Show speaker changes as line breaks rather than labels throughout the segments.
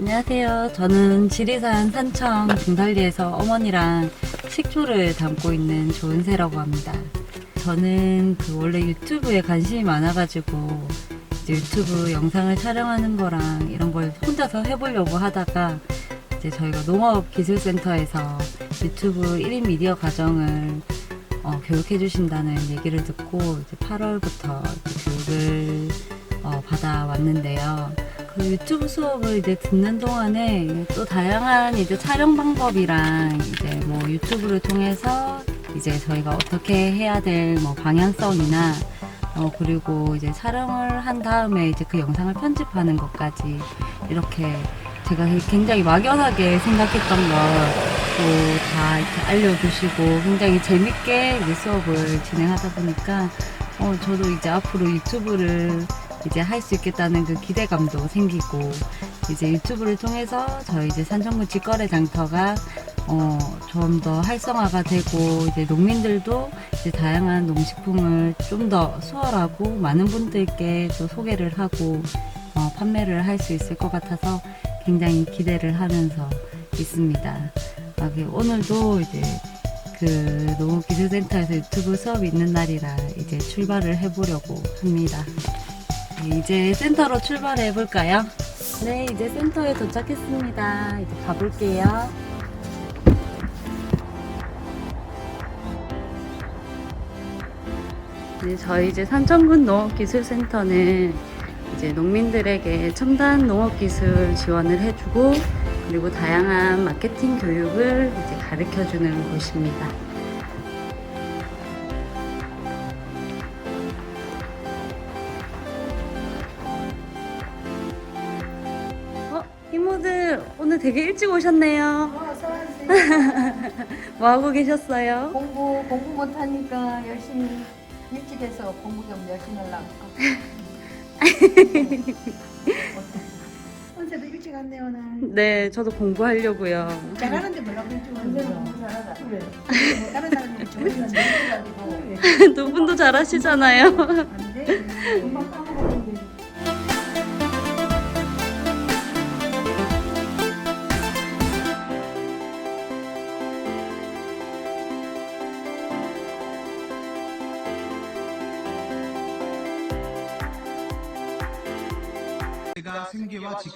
안녕하세요. 저는 지리산 산청 중달리에서 어머니랑 식초를 담고 있는 조은세라고 합니다. 저는 그 원래 유튜브에 관심이 많아가지고 이제 유튜브 영상을 촬영하는 거랑 이런 걸 혼자서 해보려고 하다가 이제 저희가 농업기술센터에서 유튜브 1인 미디어 과정을 어, 교육해 주신다는 얘기를 듣고 이제 8월부터 교육을 어, 받아왔는데요. 그 유튜브 수업을 이제 듣는 동안에 또 다양한 이제 촬영 방법이랑 이제 뭐 유튜브를 통해서 이제 저희가 어떻게 해야 될 뭐 방향성이나 어 그리고 이제 촬영을 한 다음에 이제 그 영상을 편집하는 것까지 이렇게 제가 굉장히 막연하게 생각했던 걸 또 다 이렇게 알려주시고 굉장히 재밌게 이제 수업을 진행하다 보니까 어 저도 이제 앞으로 유튜브를 이제 할 수 있겠다는 그 기대감도 생기고 이제 유튜브를 통해서 저희 이제 산정군 직거래 장터가 어, 좀 더 활성화가 되고 이제 농민들도 이제 다양한 농식품을 좀 더 수월하고 많은 분들께 또 소개를 하고 어, 판매를 할 수 있을 것 같아서 굉장히 기대를 하면서 있습니다. 아, 그 오늘도 이제 그 농업기술센터에서 유튜브 수업이 있는 날이라 이제 출발을 해보려고 합니다. 이제 센터로 출발해 볼까요? 네, 이제 센터에 도착했습니다. 이제 가볼게요. 네, 저희 이제 산천군 농업기술센터는 이제 농민들에게 첨단 농업기술 지원을 해주고 그리고 다양한 마케팅 교육을 이제 가르쳐주는 곳입니다. 되게 일찍 오셨네요.
어, 서울시
뭐 하고 계셨어요?
공부 공부 못하니까 열심히 일찍 해서 공부 좀 열심히 하려고. 언제도 일찍 왔네 오늘.
네, 저도 공부하려고요.
잘하는데 몰라 일찍 왔네. 공부 잘하다. 그래. 뭐 다른 사람들이 좋으면 가지고
두 분도 잘하시잖아요.
안 돼. 금방 까먹었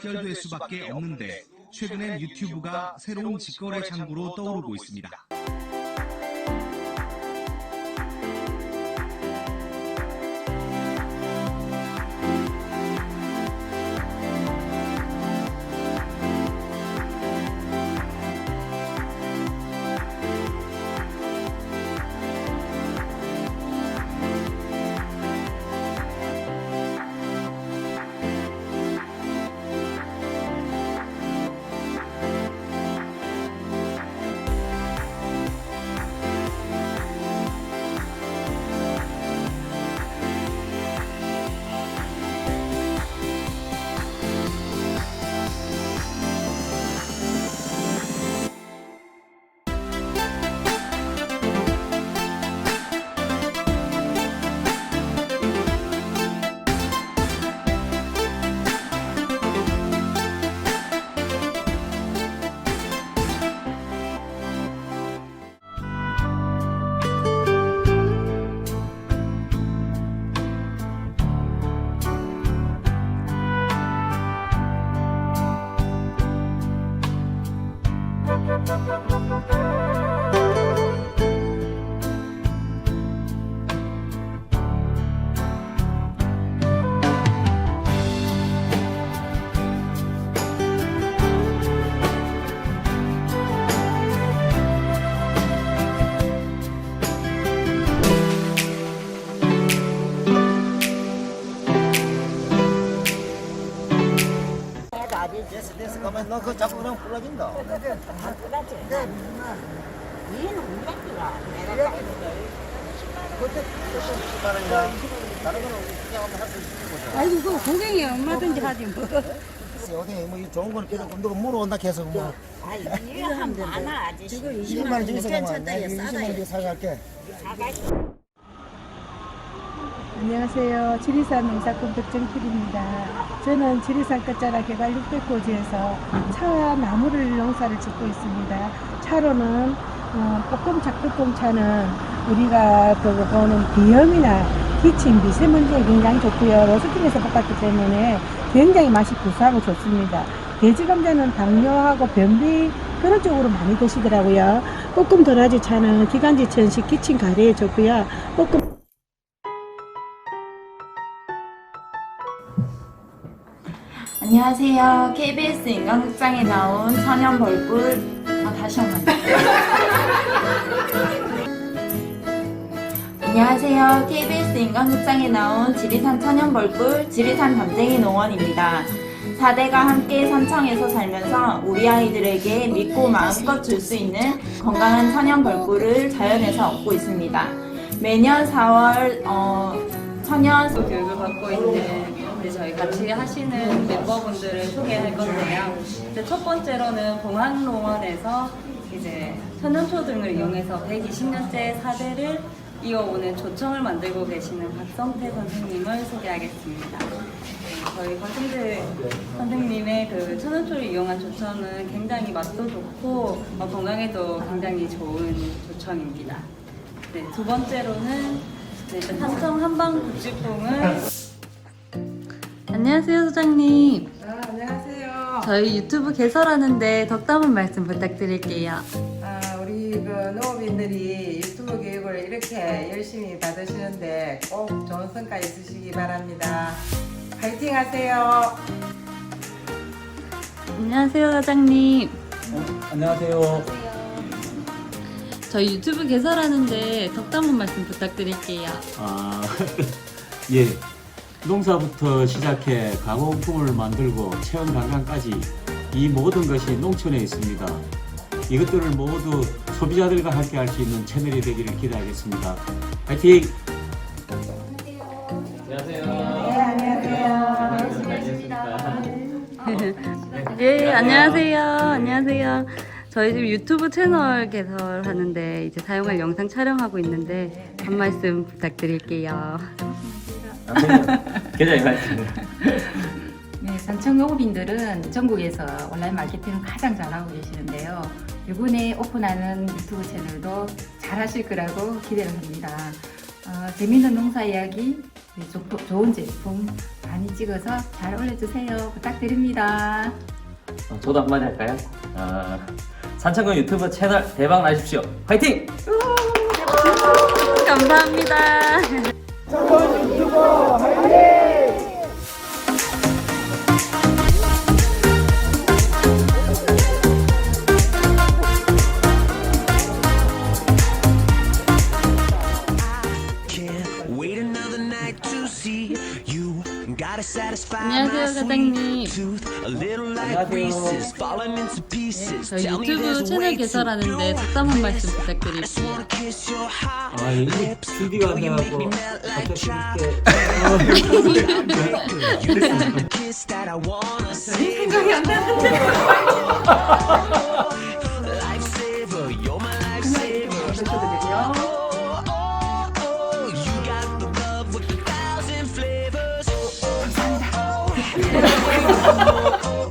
직결될 수밖에 없는데 최근엔 유튜브가 새로운 직거래 창구로 떠오르고 있습니다.
그거 잡고 그냥 불러진다.
아이고 그거 고객이 얼마든지 하지 뭐.
어떻게 뭐이 좋은 거는 계속 누가 물어온다 계속 뭐.
이거 한 많아 아저씨.
20만 원 주면서 내가 20만. 원 주고 사갈게
안녕하세요. 지리산 농사꾼 백정필입니다. 저는 지리산 끝자락 개발 600고지에서 차 나무를 농사를 짓고 있습니다. 차로는 어, 볶음 작두콩 차는 우리가 그 보는 비염이나 기침, 미세먼지에 굉장히 좋고요. 로스팅에서 볶았기 때문에 굉장히 맛이 구수하고 좋습니다. 돼지 감자는 당뇨하고 변비 그런 쪽으로 많이 드시더라고요. 볶음 도라지 차는 기관지 천식, 기침 가래에 좋고요. 볶음
안녕하세요. KBS 인간극장에 나온 천연 벌꿀. 아, 다시 한 번. 안녕하세요. KBS 인간극장에 나온 지리산 천연 벌꿀, 지리산 담쟁이 농원입니다. 4대가 함께 산청에서 살면서 우리 아이들에게 믿고 마음껏 줄 수 있는 건강한 천연 벌꿀을 자연에서 얻고 있습니다. 매년 4월, 어, 천연
교육을 받고 있는 이제 저희 같이 하시는 멤버분들을 소개할 건데요. 이제 첫 번째로는 공항농원에서 이제 천연초 등을 이용해서 120년째 사대를 이어오는 조청을 만들고 계시는 박성태 선생님을 소개하겠습니다. 네, 저희 박성태 선생님의 그 천연초를 이용한 조청은 굉장히 맛도 좋고 어, 건강에도 굉장히 좋은 조청입니다. 네, 두 번째로는 네, 삼성 한방 구찌뽕을 안녕하세요 소장님.
아, 안녕하세요.
저희 유튜브 개설하는데 덕담 한 말씀 부탁드릴게요.
아, 우리 그 농업인들이 유튜브 교육을 이렇게 열심히 받으시는데 꼭 좋은 성과 있으시기 바랍니다. 파이팅 하세요.
안녕하세요 사장님.
안녕하세요.
저희 유튜브 개설하는데 덕담 한 말씀 부탁드릴게요.
아, 예. 농사부터 시작해 가공품을 만들고 체험 관광까지 이 모든 것이 농촌에 있습니다. 이것들을 모두 소비자들과 함께 할 수 있는 채널이 되기를 기대하겠습니다. 파이팅!
예, 안녕하세요. 안녕하세요. 저희 지금 유튜브 채널 개설하는데 이제 사용할 영상 촬영하고 있는데 한 말씀 부탁드릴게요.
계좌에 가있습니다.
네, 산청 농업인들은 전국에서 온라인 마케팅을 가장 잘하고 계시는데요. 이번에 오픈하는 유튜브 채널도 잘하실 거라고 기대를 합니다. 어, 재밌는 농사 이야기, 네, 조- 좋은 제품 많이 찍어서 잘 올려주세요. 부탁드립니다.
어, 저도 한마디 할까요? 아, 산창군 유튜브 채널 대박 나십시오. 화이팅!
감사합니다.
Wait
안녕하세요, 사장님.
pieces.
저희 유튜브 채널 개설하는데 덕담 한 말씀
hot
아, 이
lips.
CD가 안 돼갖고 갑자기
I wanna savor. Lifesaver,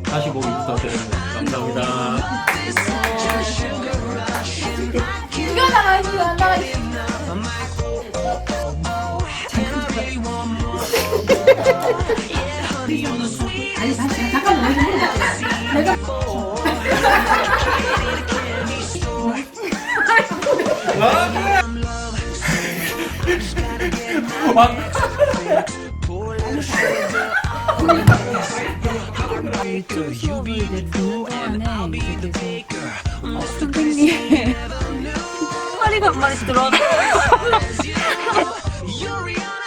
다시 보기 부탁드립니다. 감사합니다.
수업을 이 baker. You be the glue and I'll be the baker. Most of 선생님. you never knew.